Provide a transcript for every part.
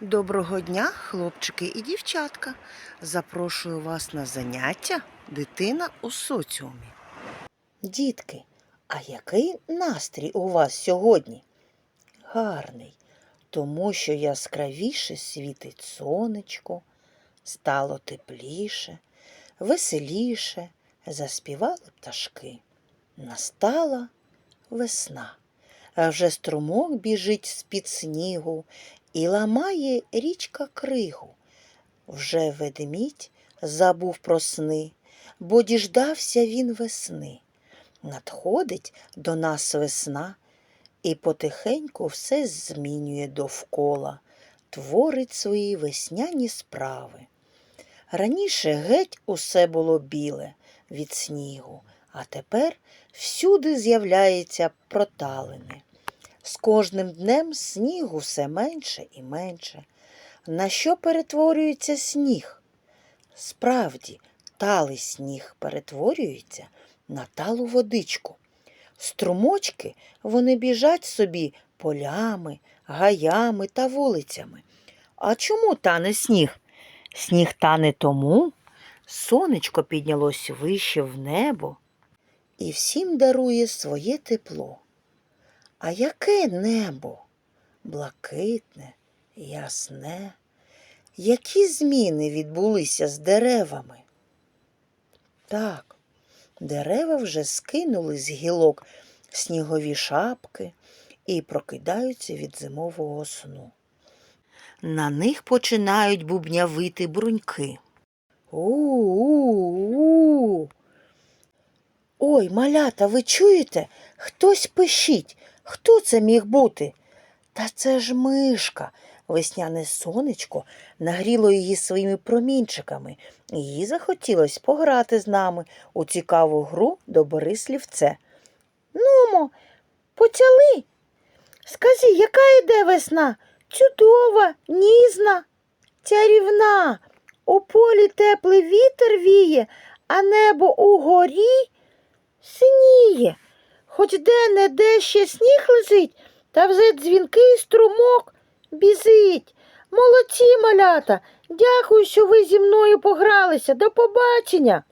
Доброго дня, хлопчики і дівчатка. Запрошую вас на заняття Дитина у соціумі. Дітки, а який настрій у вас сьогодні? Гарний, тому що яскравіше світить сонечко, стало тепліше, веселіше, заспівали пташки. Настала весна, а вже струмок біжить з-під снігу, і ламає річка кригу. Вже ведмідь забув про сни, бо діждався він весни. Надходить до нас весна і потихеньку все змінює довкола, творить свої весняні справи. Раніше геть усе було біле від снігу, а тепер всюди з'являється проталини. З кожним днем снігу все менше і менше. На що перетворюється сніг? Справді, талий сніг перетворюється на талу водичку. Струмочки вони біжать собі полями, гаями та вулицями. А чому тане сніг? Сніг тане тому, сонечко піднялось вище в небо і всім дарує своє тепло. А яке небо? Блакитне, ясне. Які зміни відбулися з деревами? Так, дерева вже скинули з гілок снігові шапки і прокидаються від зимового сну. На них починають бубнявити бруньки. У-у-у. Ой, малята, ви чуєте? Хтось пищить. Хто це міг бути? Та це ж мишка. Весняне сонечко нагріло її своїми промінчиками, і їй захотілось пограти з нами у цікаву гру «Добери слівце. Нумо, почали. Скажи, яка йде весна? Чудова, нізна, чарівна. У полі теплий вітер віє, а небо угорі синіє. Хоч де-не-де ще сніг лежить, та вже дзвінкий струмок бізить. Молодці, малята, дякую, що ви зі мною погралися. До побачення.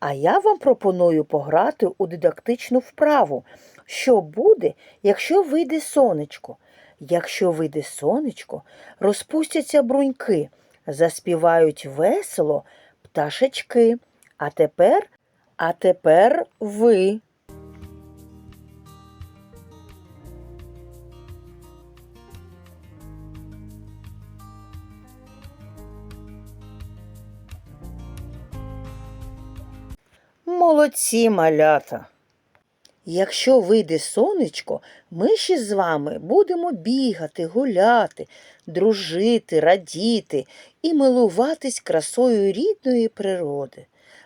А я вам пропоную пограти у дидактичну вправу. Що буде, якщо вийде сонечко? Якщо вийде сонечко, розпустяться бруньки, заспівають весело пташечки. А тепер, а тепер ви. Молодці малята. Якщо вийде сонечко, ми ще з вами будемо бігати, гуляти, дружити, радіти і милуватись красою рідної природи.